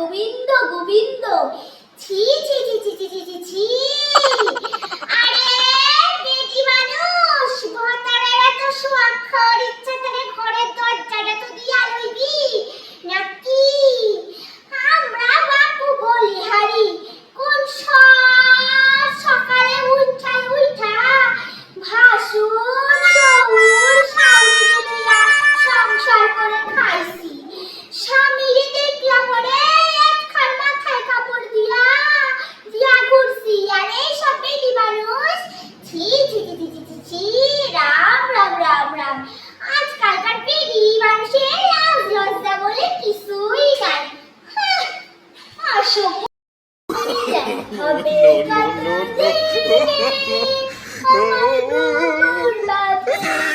গোবিন্দ গোবিন্দ। ছি ছি ছি ছি ছি ছি ছি বলতাম আজকালকার পিড়ি মানুষের লাজ লজ্জা বলে কিছুই নাই। অসভ্য হবে কত দিনে আমার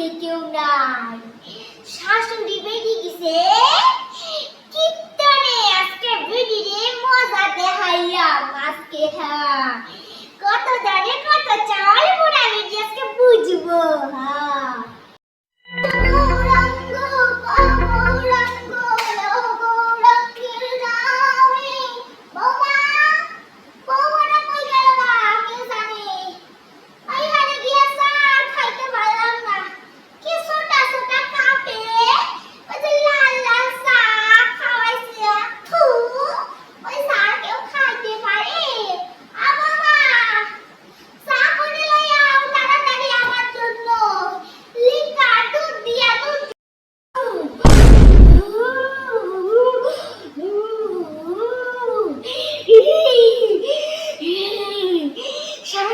বাড়িতে কেউ নাই। শাশুড়ি বেরিয়ে গেছে।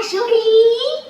Shuri.